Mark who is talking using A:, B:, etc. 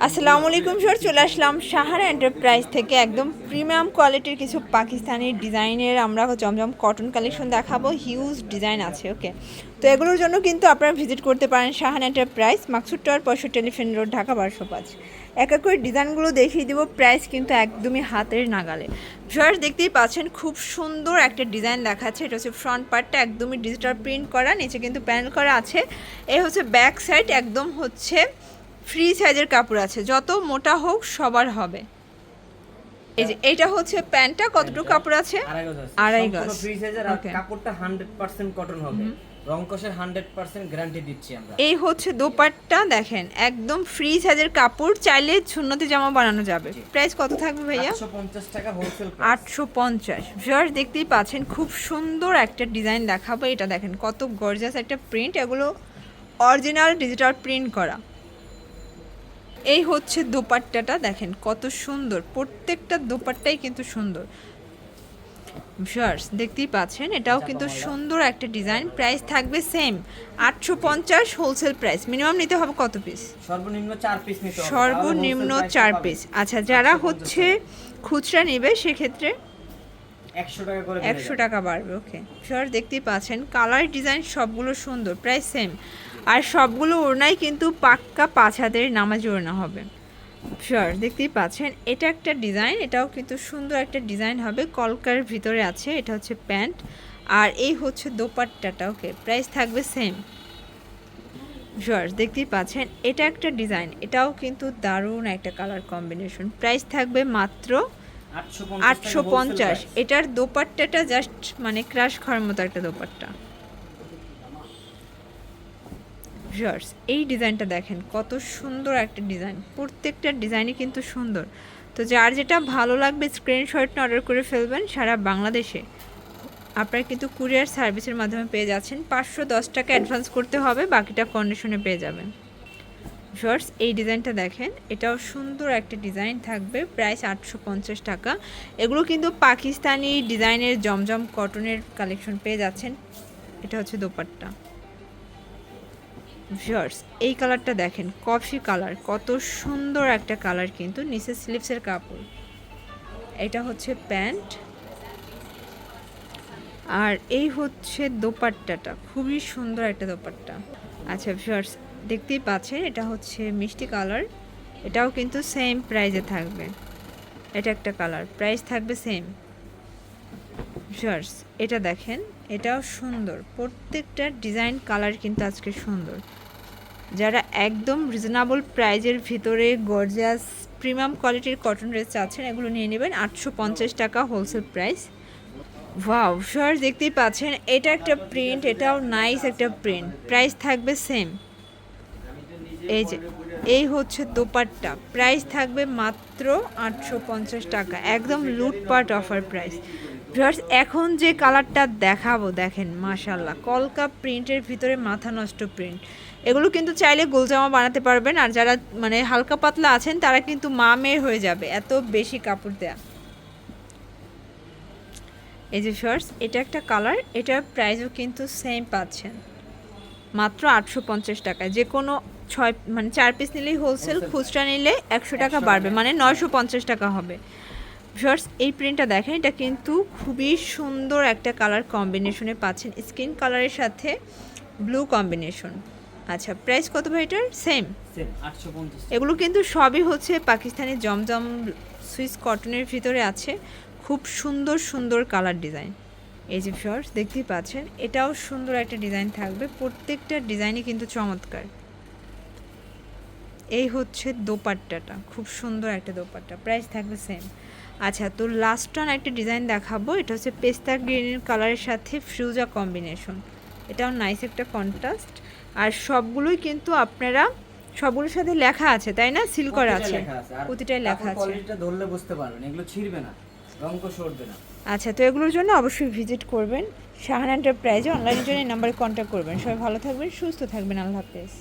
A: আসসালামু আলাইকুম স্যার, চলে আসলাম সাহারা এন্টারপ্রাইজ থেকে একদম প্রিমিয়াম কোয়ালিটির কিছু পাকিস্তানি ডিজাইনের আমরা জমজম কটন কালেকশন দেখাবো। হিউজ ডিজাইন আছে ওকে তো এগুলোর জন্য কিন্তু আপনারা ভিজিট করতে পারেন সাহান এন্টারপ্রাইজ মাকসুদ টাওয়ার পয়সা টেলিফোন রোড, ঢাকা বারোশো পাঁচ। এক এক করে ডিজাইনগুলো দেখিয়ে দিব প্রাইস কিন্তু একদমই হাতের নাগালে। ভিউয়ার্স দেখতেই পাচ্ছেন, খুব সুন্দর একটা ডিজাইন দেখাচ্ছে। এটা হচ্ছে ফ্রন্ট পার্টটা একদমই ডিজিটাল প্রিন্ট করা, নিচে কিন্তু প্যানেল করা আছে। এ হচ্ছে ব্যাক সাইড একদম হচ্ছে ফ্রি সাইজের কাপড় আছে যত মোটা হোক সবার হবে। এই যে এইটা হচ্ছে প্যান্টটা কতটুকু কাপড় আছে?
B: আড়াই গজ এর আর কাপড়টা 100% কটন হবে। রং কষের 100% গ্যারান্টি দিচ্ছি আমরা।
A: এই হচ্ছে দোপাট্টা দেখেন একদম ফ্রি সাইজের কাপড় চাইলে সুন্নতি জামা বানানো যাবে। প্রাইস কত থাকবে ভাইয়া?
B: 850 টাকা হোলসেল
A: আটশো পঞ্চাশ। ভিউয়ার্স দেখতেই পাচ্ছেন খুব সুন্দর একটা ডিজাইন দেখাবো। এটা দেখেন কত গর্জাস একটা প্রিন্ট এগুলো অরিজিনাল ডিজিটাল প্রিন্ট করা। এই হচ্ছে দোপাট্টাটা দেখেন কত সুন্দর। প্রত্যেকটা দোপাট্টাই কিন্তু সুন্দর। ভিউয়ার্স দেখতেই পাচ্ছেন এটাও কিন্তু সুন্দর একটা ডিজাইন। প্রাইস থাকবে সেম আটশো পঞ্চাশ হোলসেল প্রাইস। মিনিমাম নিতে হবে কত পিস?
B: সর্বনিম্ন 4 পিস
A: সর্বনিম্ন চার পিস। আচ্ছা যারা হচ্ছে খুচরা নেবে সেক্ষেত্রে
B: 100 টাকা করে
A: একশো টাকা বাড়বে ওকে। দেখতেই পাচ্ছেন কালার ডিজাইন সবগুলো সুন্দর প্রায় সেম। আর সবগুলো ওড়নাই কিন্তু পাক্কা পাঁচ হাতের নামাজি ওড়না হবে। শিওর দেখতেই পাচ্ছেন এটা একটা ডিজাইন এটাও কিন্তু সুন্দর একটা ডিজাইন হবে। কলকার ভিতরে আছে এটা হচ্ছে প্যান্ট আর এই হচ্ছে দোপাট্টাটা ওকে? প্রাইস থাকবে সেম শিওর দেখতেই পাচ্ছেন এটা একটা ডিজাইন এটাও কিন্তু দারুণ একটা কালার কম্বিনেশন প্রাইস থাকবে মাত্র আটশো পঞ্চাশ এটার দোপাট্টাটা জাস্ট মানে ক্রাশ খাওয়ার মতো একটা দোপাট্টা। ভিউয়ার্স এই ডিজাইনটা দেখেন, কত সুন্দর একটা ডিজাইন। প্রত্যেকটা ডিজাইনই কিন্তু সুন্দর। তো যার যেটা ভালো লাগবে স্ক্রিনশট অর্ডার করে ফেলবেন সারা বাংলাদেশে। আপনারা কিন্তু কুরিয়ার সার্ভিসের মাধ্যমে পেয়ে যাচ্ছেন। পাঁচশো দশ টাকা অ্যাডভান্স করতে হবে, বাকিটা কন্ডিশনে পেয়ে যাবেন। শর্টস এই ডিজাইনটা দেখেন, এটাও সুন্দর একটা ডিজাইন থাকবে, প্রাইস আটশো পঞ্চাশ টাকা। এগুলো কিন্তু পাকিস্তানি ডিজাইনের জমজম কটনের কালেকশন পেয়ে যাচ্ছেন। এটা হচ্ছে দোপাট্টা। শর্টস এই কালারটা দেখেন, কফি কালার, কত সুন্দর একটা কালার কিন্তু নিচে স্লিপসের কাপড়। এটা হচ্ছে প্যান্ট। আর এই হচ্ছে দোপাট্টাটা, খুবই সুন্দর একটা দোপাট্টা। আচ্ছা ভিউয়ার্স দেখতেই পাচ্ছেন, এটা হচ্ছে মিষ্টি কালার। এটাও কিন্তু সেম প্রাইজে থাকবে। এটা একটা কালার প্রাইস থাকবে সেম ভিউয়ার্স এটা দেখেন, এটাও সুন্দর। প্রত্যেকটা ডিজাইন কালার কিন্তু আজকে সুন্দর। যারা একদম রিজনেবল প্রাইজের ভিতরে গর্জাস প্রিমিয়াম কোয়ালিটির কটন ড্রেস চাচ্ছেন, এগুলো নিয়ে নেবেন আটশো পঞ্চাশ টাকা হোলসেল প্রাইস ওয়াও স্যার দেখতেই পাচ্ছেন, এটা একটা প্রিন্ট এটাও নাইস একটা প্রিন্ট প্রাইস থাকবে সেম এই যে, এই হচ্ছে দোপাট্টা। প্রাইস থাকবে মাত্র আটশো পঞ্চাশ টাকা। একদম লুটপাট অফার প্রাইস ভিউয়ার্স এখন যে কালারটা দেখাবো দেখেন মাশাল্লাহ কলকা প্রিন্টের ভিতরে মাথা নষ্ট প্রিন্ট। এগুলো কিন্তু চাইলে গোলজামা বানাতে পারবেন আর যারা মানে হালকা পাতলা আছেন তারা কিন্তু মা মেয়ের হয়ে যাবে এত বেশি কাপড় দেয়া। এই যে শর্টস এটা একটা কালার এটার প্রাইসও কিন্তু সেম পাচ্ছেন। মাত্র আটশো পঞ্চাশ টাকা যে কোনো ছয় মানে চার পিস নিলেই হোলসেল খুচরা নিলে একশো টাকা বাড়বে মানে নয়শো পঞ্চাশ টাকা হবে। শর্টস এই প্রিন্টটা দেখেন এটা কিন্তু খুবই সুন্দর একটা কালার কম্বিনেশনে পাচ্ছেন। স্কিন কালারের সাথে ব্লু কম্বিনেশন। আচ্ছা প্রাইস কত ভাই এটার? সেম
B: সেম 850
A: এগুলো কিন্তু সবই হচ্ছে পাকিস্তানি জমজম সুইস কটনের ভিতরে আছে। খুব সুন্দর সুন্দর কালার ডিজাইন। এই যে শর্টস দেখতেই পাচ্ছেন এটাও সুন্দর একটা ডিজাইন থাকবে। প্রত্যেকটা ডিজাইনই কিন্তু চমৎকার। এই হচ্ছে দোপাট্টাটা। খুব সুন্দর একটা দোপাট্টা। প্রাইস থাকবে সেম আচ্ছা তো লাস্ট অন একটা ডিজাইন দেখাবো। এটা হচ্ছে পেস্তা গ্রিনের কালারের সাথে ফ্রিউজা কম্বিনেশন এটাও নাইস একটা কন্ট্রাস্ট আর সবগুলোই কিন্তু আপনারা সবগুলোর সাথে লেখা আছে তাই না? সিল করা আছে। প্রতিটাই লেখা আছে।
B: কোয়ালিটিটা ধরলে বুঝতে পারবেন। এগুলো ছিড়বে না। রং কষ উঠবে না।
A: আচ্ছা তো এগুলোর জন্য অবশ্যই ভিজিট করবেন। শাহান এন্টারপ্রাইজে অনলাইনের জন্য এই নাম্বারে কন্ট্যাক্ট করবেন। সবাই ভালো থাকবেন সুস্থ থাকবেন। আল্লাহ হাফেজ।